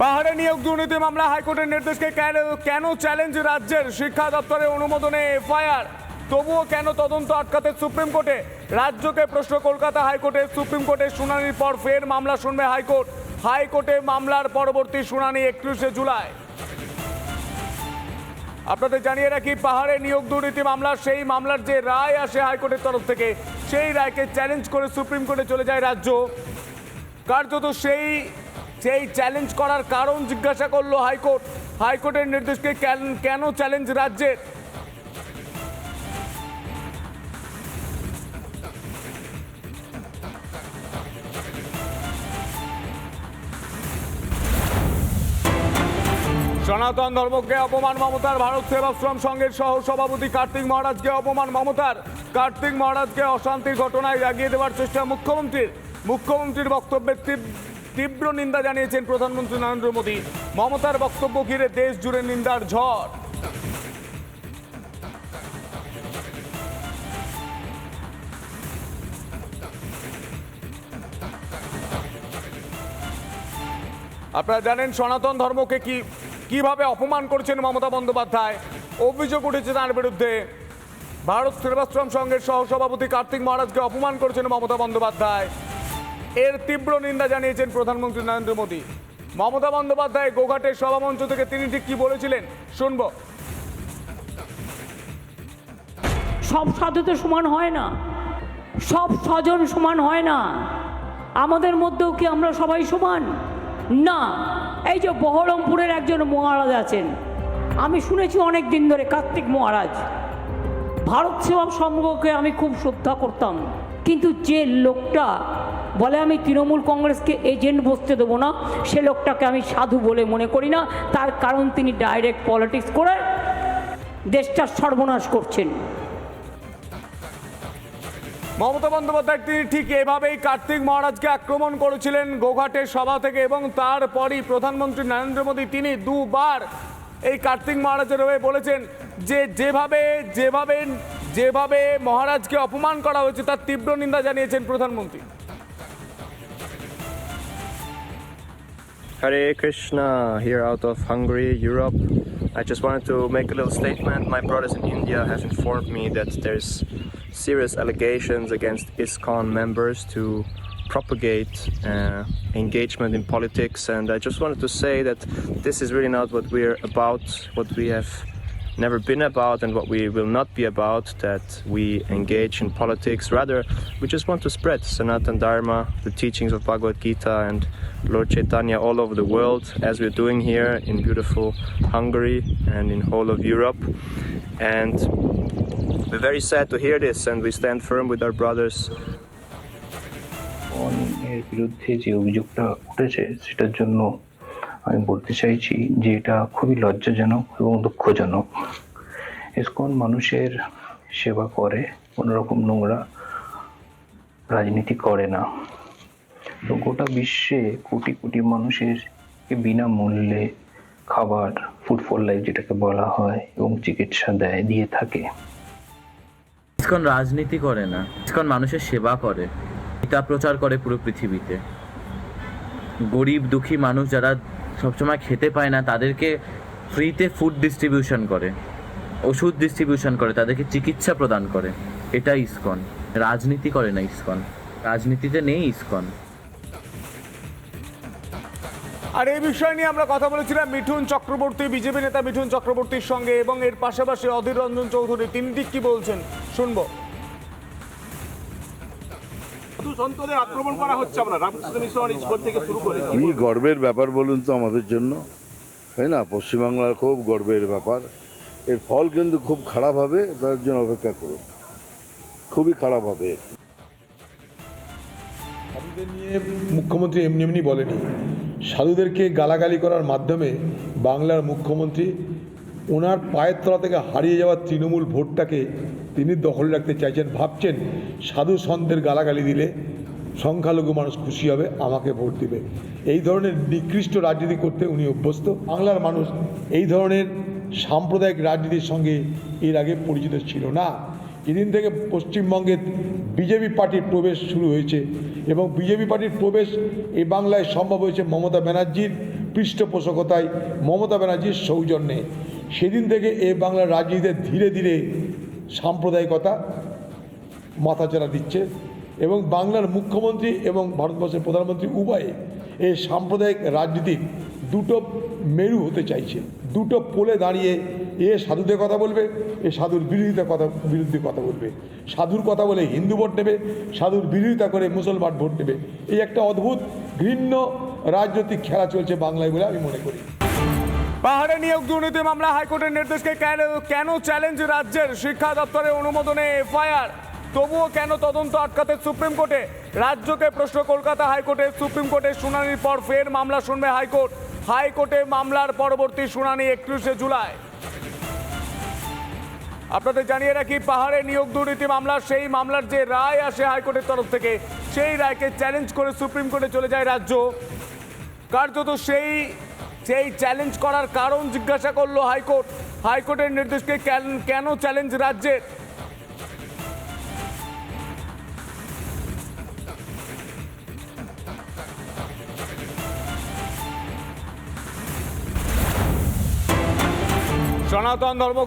পাহাড়ে নিয়োগ দুর্নীতি মামলা হাইকোর্টের নির্দেশকে কেন কেন চ্যালেঞ্জ রাজ্যের শিক্ষা দপ্তরের অনুমোদনে এফআইআর? তবুও কেন তদন্ত আটকাতে সুপ্রিম কোর্টে? রাজ্যকে প্রশ্ন কলকাতা হাইকোর্টে, সুপ্রিম কোর্টের শুনানির পর ফের মামলা শুনবে হাইকোর্ট। হাইকোর্টে মামলার পরবর্তী শুনানি একত্রিশে জুলাই। আপনাদের জানিয়ে রাখি, পাহাড়ে নিয়োগ দুর্নীতি মামলার সেই মামলার যে রায় আসে হাইকোর্টের তরফ থেকে, সেই রায়কে চ্যালেঞ্জ করে সুপ্রিম কোর্টে চলে যায় রাজ্য। কার্যত সেই সেই চ্যালেঞ্জ করার কারণ জিজ্ঞাসা করল হাইকোর্ট। হাইকোর্টের নির্দেশকে কেন- চ্যালেঞ্জ রাজ্যের? সনাতন ধর্মকে অপমান মমতার, ভারত সেবাশ্রম সংঘের সহ সভাপতি কার্তিক মহারাজকে অপমান মমতার। কার্তিক মহারাজকে অশান্তির ঘটনায় জাগিয়ে দেওয়ার চেষ্টা মুখ্যমন্ত্রীর। মুখ্যমন্ত্রীর বক্তব্যের তীব- তীব্র নিন্দা জানিয়েছেন প্রধানমন্ত্রী নরেন্দ্র মোদী। মমতার বক্তব্য ঘিরে দেশ জুড়ে নিন্দার ঝড়। আপনারা জানেন, সনাতন ধর্মকে কি, কীভাবে অপমান করছেন মমতা বন্দ্যোপাধ্যায়? অভিযোগ উঠেছে তার বিরুদ্ধে। ভারত সেবাশ্রম সংঘের সহসভাপতি কার্তিক মহারাজকে অপমান করেছেন মমতা বন্দ্যোপাধ্যায়। এর তীব্র নিন্দা জানিয়েছেন প্রধানমন্ত্রী নরেন্দ্র মোদী। মমতা বন্দ্যোপাধ্যায় গোঘাটের সভামঞ্চ থেকে তিনি ঠিক কি বলেছিলেন, শুনব। সব সাধু তো সমান হয় না, সব স্বজন সমান হয় না। আমাদের মধ্যেও কি আমরা সবাই সমান? না, এই যে বহরমপুরের একজন মহারাজ আছেন, আমি শুনেছি অনেক দিন ধরে কার্তিক মহারাজ। ভারত সেবা সংঘকে আমি খুব শ্রদ্ধা করতাম, কিন্তু যে লোকটা বলে আমি তৃণমূল কংগ্রেসকে এজেন্ট বসতে দেবো না, সে লোকটাকে আমি সাধু বলে মনে করি না, তার কারণ তিনি ডাইরেক্ট পলিটিক্স করে দেশটার সর্বনাশ করছেন। মমতা বন্দ্যোপাধ্যায়, তিনি ঠিক এভাবেই কার্তিক মহারাজকে আক্রমণ করেছিলেন গোঘাটের সভা থেকে এবং তারপরই প্রধানমন্ত্রী নরেন্দ্র মোদী, তিনি দুবার এই কার্তিক মহারাজের হয়ে বলেছেন যে যেভাবে যেভাবে যেভাবে মহারাজকে অপমান করা হয়েছে, তার তীব্র নিন্দা জানিয়েছেন প্রধানমন্ত্রী। Hare Krishna, here out of Hungary, Europe. I just wanted to make a little statement. My brothers in India have informed me that there's serious allegations against ISKCON members to propagate uh, engagement in politics, and I just wanted to say that this is really not what we're about, what we have never been about and what we will not be about that we engage in politics rather we just want to spread sanatan dharma the teachings of bhagavad gita and lord chaitanya all over the world as we're doing here in beautiful hungary and in whole of europe and we're very sad to hear this and we stand firm with our brothers এর বিরুদ্ধে যে অভিযোগটা উঠেছে সেটার জন্য আমি বলতে চাইছি যে এটা খুবই লজ্জাজনক এবং দুঃখজনক। ইসকন মানুষের সেবা করে কোনো রকম নোংরা রাজনীতি করে না। তো গোটা বিশ্বে কোটি কোটি মানুষের বিনামূল্যে খাবার ফুড ফর লাইফ যেটাকে বলা হয়, এবং চিকিৎসা দেয়, দিয়ে থাকে। ইসকন রাজনীতি করে না ইসকন মানুষের সেবা করে গীতা প্রচার করে পুরো পৃথিবীতে। গরিব দুঃখী মানুষ যারা সবসময় খেতে পায় না, তাদেরকে ফ্রিতে ফুড ডিস্ট্রিবিউশন করে, ওষুধ ডিস্ট্রিবিউশন করে, তাদেরকে চিকিৎসা প্রদান করে। এটা ইসকন। রাজনীতি করে না ইসকন। রাজনীতিতে নেই ইসকন। আর এই বিষয় নিয়ে আমরা কথা বলেছিলাম মিঠুন চক্রবর্তী, বিজেপি নেতা মিঠুন চক্রবর্তীর সঙ্গে এবং এর পাশাপাশি অধীর রঞ্জন চৌধুরী। তিনি ঠিক কি বলছেন? শুনব। সাধু সন্তদের আক্রমণ করা হচ্ছে আমরা রামকৃষ্ণ মিশন স্কুল থেকে শুরু করে কি গর্বের ব্যাপার বলুন তো আমাদের জন্য? তাই না? পশ্চিমবাংলার খুব গর্বের ব্যাপার। এর ফল কিন্তু খুব খারাপ হবে তার জন্য অপেক্ষা করুন। খুবই খারাপ হবে। সাধুদের নিয়ে মুখ্যমন্ত্রী এমনি এমনি বলেনি। সাধুদেরকে গালাগালি করার মাধ্যমে বাংলার মুখ্যমন্ত্রী ওনার পায়ের তলা থেকে হারিয়ে যাওয়া তৃণমূল ভোটটাকে তিনি দখলে রাখতে চাইছেন, ভাবছেন সাধু সন্তের গালাগালি দিলে সংখ্যালঘু মানুষ খুশি হবে, আমাকে ভোট দিবে। এই ধরনের নিকৃষ্ট রাজনীতি করতে উনি অভ্যস্ত। বাংলার মানুষ এই ধরনের সাম্প্রদায়িক রাজনীতির সঙ্গে এর আগে পরিচিত ছিল না। যেদিন থেকে পশ্চিমবঙ্গে বিজেপি পার্টির প্রবেশ শুরু হয়েছে এবং বিজেপি পার্টির প্রবেশ এই বাংলায় সম্ভব হয়েছে মমতা ব্যানার্জির পৃষ্ঠপোষকতায়, মমতা ব্যানার্জির সৌজন্যে। সেদিন থেকে এ বাংলার রাজনীতিতে ধীরে ধীরে সাম্প্রদায়িকতা মাথাচাড়া দিচ্ছে এবং বাংলার মুখ্যমন্ত্রী এবং ভারতবর্ষের প্রধানমন্ত্রী উভয়ে এই সাম্প্রদায়িক রাজনীতির দুটো মেরু হতে চাইছে। দুটো পোলে দাঁড়িয়ে এ সাধুদের কথা বলবে, এ সাধুর বিরোধিতা কথা বিরুদ্ধে কথা বলবে। সাধুর কথা বলে হিন্দু ভোট নেবে, সাধুর বিরোধিতা করে মুসলমান ভোট নেবে। এই একটা অদ্ভুত ঘৃণ্য রাজনৈতিক খেলা চলছে বাংলায় বলে আমি মনে করি। পাহাড়ে নিয়োগ দুর্নীতি মামলা হাইকোর্টের নির্দেশকে কেন কেন চ্যালেঞ্জ রাজ্যের শিক্ষা দপ্তরের অনুমোদনে এফআইআর? তবুও কেন তদন্ত আটকাতে সুপ্রিম কোর্টে? রাজ্যকে প্রশ্ন কলকাতা হাইকোর্টে, সুপ্রিম কোর্টের শুনানির পর ফের মামলা শুনবে হাইকোর্ট। হাইকোর্টে মামলার পরবর্তী শুনানি একত্রিশে জুলাই। আপনাদের জানিয়ে রাখি, পাহাড়ে নিয়োগ দুর্নীতি মামলা, সেই মামলার যে রায় আসে হাইকোর্টের তরফ থেকে, সেই রায়কে চ্যালেঞ্জ করে সুপ্রিম কোর্টে চলে যায় রাজ্য। কার্যত সেই সেই চ্যালেঞ্জ করার কারণ জিজ্ঞাসা করল হাইকোর্ট। হাইকোর্টের নির্দেশকে কেন- চ্যালেঞ্জ রাজ্যের? সনাতন ধর্ম